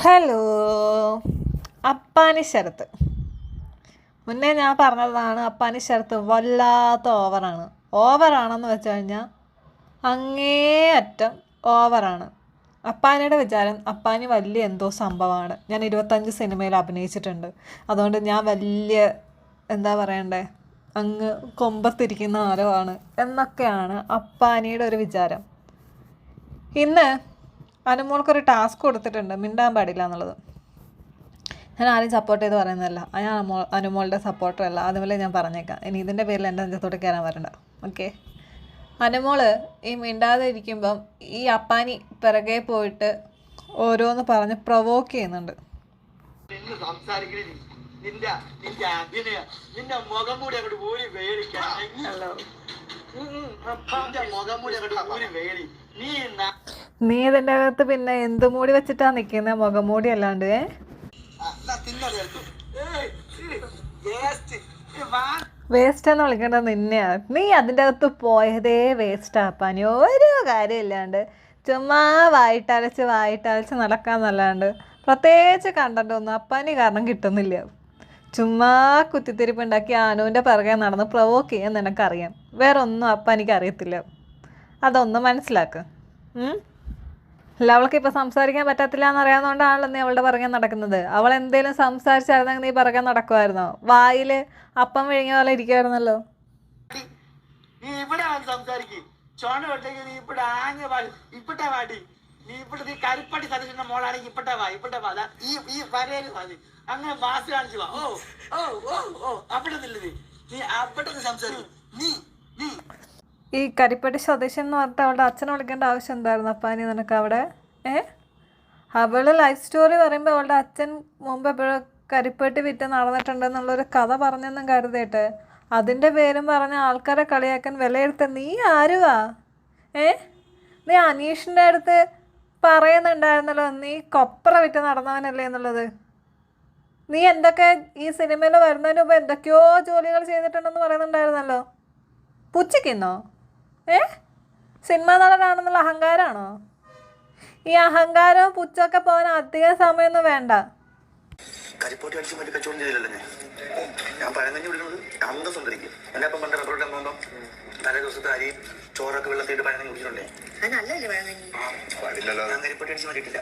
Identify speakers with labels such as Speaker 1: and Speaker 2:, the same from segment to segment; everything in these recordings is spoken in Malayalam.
Speaker 1: ഹലോ അപ്പാനി ശരത്ത്. മുന്നേ ഞാൻ പറഞ്ഞതാണ് അപ്പാനി ശരത്ത് വല്ലാത്ത ഓവറാണ്. ഓവറാണെന്ന് വെച്ച് കഴിഞ്ഞാൽ അങ്ങേയറ്റം ഓവറാണ്. അപ്പാനിയുടെ വിചാരം അപ്പാനി വലിയ എന്തോ സംഭവമാണ്. ഞാൻ ഇരുപത്തഞ്ച് സിനിമയിൽ അഭിനയിച്ചിട്ടുണ്ട്. അതുകൊണ്ട് ഞാൻ വലിയ എന്താ പറയണ്ടേ അങ്ങ് കൊമ്പത്തിരിക്കുന്ന ആരോ ആണ് എന്നൊക്കെയാണ് അപ്പാനിയുടെ ഒരു വിചാരം. ഇന്ന് അനുമോൾക്കൊരു ടാസ്ക് കൊടുത്തിട്ടുണ്ട് മിണ്ടാൻ പാടില്ല എന്നുള്ളത്. ഞാൻ ആരെയും സപ്പോർട്ട് ചെയ്ത് പറയുന്നതല്ല. ഞാൻ അനുമോൾ അനുമോളുടെ സപ്പോർട്ടറല്ല അതുപോലെ ഞാൻ പറഞ്ഞേക്കാം. ഇനി ഇതിന്റെ പേരിൽ എന്റെ അഞ്ചത്തോട്ട് കയറാൻ വരണ്ട. ഓക്കെ അനുമോൾ ഈ മിണ്ടാതെ ഇരിക്കുമ്പം ഈ അപ്പാനി പിറകെ പോയിട്ട് ഓരോന്ന് പറഞ്ഞ് പ്രൊവോക്ക് ചെയ്യുന്നുണ്ട്.
Speaker 2: നിന്ന് സംസാരിക്കണേ നീ. നിന്റെ നിന്റെ അഭിനയ. നിന്റെ മുഖം കൂടി അങ്ങോട്ട് ഊരി വേടിക്കാൻ നിന്റെ മുഖം കൂടി അങ്ങോട്ട് ഊരി വേടി. നീ ന-
Speaker 1: ഇതിന്റെ അകത്ത് പിന്നെ എന്ത് മൂടി വെച്ചിട്ടാ നിൽക്കുന്ന മുഖംമൂടി അല്ലാണ്ട്? വേസ്റ്റ്. എന്ന് വിളിക്കേണ്ടത് നിന്നെയാ. നീ അതിന്റെ അകത്ത് പോയതേ വേസ്റ്റ് ആപ്പാനി ഒരു കാര്യമില്ലാണ്ട് ചുമ്മാ വായിട്ടലച്ച് വായിട്ടലച്ച് നടക്കാന്നല്ലാണ്ട്. പ്രത്യേകിച്ച് കണ്ടന്റ് ഒന്നും അപ്പാനി കാരണം കിട്ടുന്നില്ല. ചുമ്മാ കുത്തിത്തിരിപ്പുണ്ടാക്കി ആനുവിന്റെ പിറകെ നടന്ന് പ്രൊവോക്ക് ചെയ്യാൻ നിനക്കറിയാം. വേറെ ഒന്നും അപ്പാനിക്ക് അറിയത്തില്ല. അതൊന്ന് മനസ്സിലാക്ക്. ഉം? അല്ല അവൾക്ക് ഇപ്പൊ സംസാരിക്കാൻ പറ്റത്തില്ല എന്നറിയാവുന്നതുകൊണ്ടാണല്ലോ നീ അവളുടെ പുറകെ നടക്കുന്നത്. അവൾ എന്തേലും സംസാരിച്ചായിരുന്നെങ്കിൽ നീ പുറകെ നടക്കുമായിരുന്നോ? വായിൽ അപ്പം വിഴുങ്ങിയ പോലെ ഇരിക്കുമായിരുന്നല്ലോ.
Speaker 2: അങ്ങനെ സംസാരിക്കും.
Speaker 1: ഈ കരിപ്പട്ടി സ്വദേശി എന്ന് പറഞ്ഞിട്ട് അവളുടെ അച്ഛനെ വിളിക്കേണ്ട ആവശ്യം എന്തായിരുന്നു? അപ്പാനി നിനക്ക് അവിടെ? ഏ? അവൾ ലൈഫ് സ്റ്റോറി പറയുമ്പോൾ അവളുടെ അച്ഛൻ മുമ്പ് എപ്പോഴും കരിപ്പട്ടി വിറ്റ് നടന്നിട്ടുണ്ടെന്നുള്ളൊരു കഥ പറഞ്ഞെന്നും കരുതേട്ട് അതിന്റെ പേരും പറഞ്ഞ ആൾക്കാരെ കളിയാക്കാൻ വിലയിരുത്ത നീ ആരുവാ? ഏ? നീ അനീഷിന്റെ അടുത്ത് പറയുന്നുണ്ടായിരുന്നല്ലോ നീ കൊപ്ര വിറ്റ് നടന്നവനല്ലേ എന്നുള്ളത്. നീ എന്തൊക്കെ ഈ സിനിമയിൽ വരുന്നതിന് മുമ്പ് എന്തൊക്കെയോ ജോലികൾ ചെയ്തിട്ടുണ്ടെന്ന് പറയുന്നുണ്ടായിരുന്നല്ലോ. പുച്ഛിക്കുന്നോ? ഏ? സിനിമാ നടനാണെന്നുള്ള അഹങ്കാരമാണോ ഈ അഹങ്കാരവും പുച്ചൊക്കെ പോകാൻ അധികം സമയമൊന്നും വേണ്ട.
Speaker 3: കരിപ്പോട്ടി അടിച്ച് മറ്റു കച്ചവടം ചെയ്തില്ലല്ലോ ഞാൻ. പഴങ്കഞ്ഞി വിടുന്നത് എന്നെ അപ്പം പണ്ട് പോകുമ്പോൾ തലേ ദിവസത്തെ അരി ചോറൊക്കെ വെള്ളത്തിട്ട് പഴങ്കഞ്ഞി കുടിച്ചിട്ടുണ്ടേ? കരിപ്പോട്ടി അടിച്ച് മാറ്റിയിട്ടില്ല.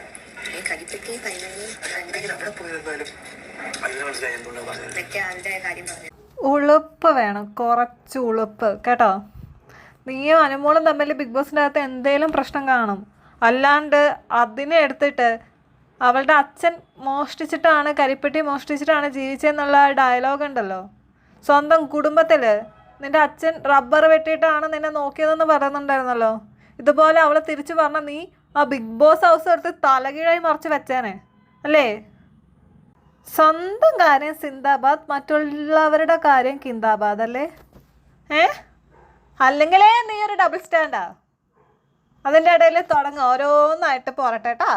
Speaker 1: ഉളുപ്പ് വേണം കുറച്ച് ഉളുപ്പ്. കേട്ടോ? നീയും അനുമോളും തമ്മിൽ ബിഗ് ബോസിന്റെ അകത്ത് എന്തേലും പ്രശ്നം കാണും. അല്ലാണ്ട് അതിനെ എടുത്തിട്ട് അവളുടെ അച്ഛൻ മോഷ്ടിച്ചിട്ടാണ് കരിപ്പെട്ടി മോഷ്ടിച്ചിട്ടാണ് ജീവിച്ചതെന്നുള്ള ഡയലോഗ് ഉണ്ടല്ലോ. സ്വന്തം കുടുംബത്തിൽ നിന്റെ അച്ഛൻ റബ്ബർ വെട്ടിയിട്ടാണ് നിന്നെ നോക്കിയതെന്ന് പറയുന്നുണ്ടായിരുന്നല്ലോ. ഇതുപോലെ അവളെ തിരിച്ചു പറഞ്ഞ നീ ആ ബിഗ് ബോസ് ഹൗസ് എടുത്ത് തലകീഴായി മറിച്ച് വെച്ചേനെ അല്ലേ? സ്വന്തം കാര്യം സിന്ദാബാദ് മറ്റുള്ളവരുടെ കാര്യം കിന്ദാബാദ് അല്ലേ? ഏ? അല്ലെങ്കിലേ നീ ഒരു ഡബിൾ സ്റ്റാൻഡാ അതിന്റെ ഇടയിൽ തുടങ്ങും. ഓരോന്നായിട്ട് പോരട്ടെ കേട്ടാ.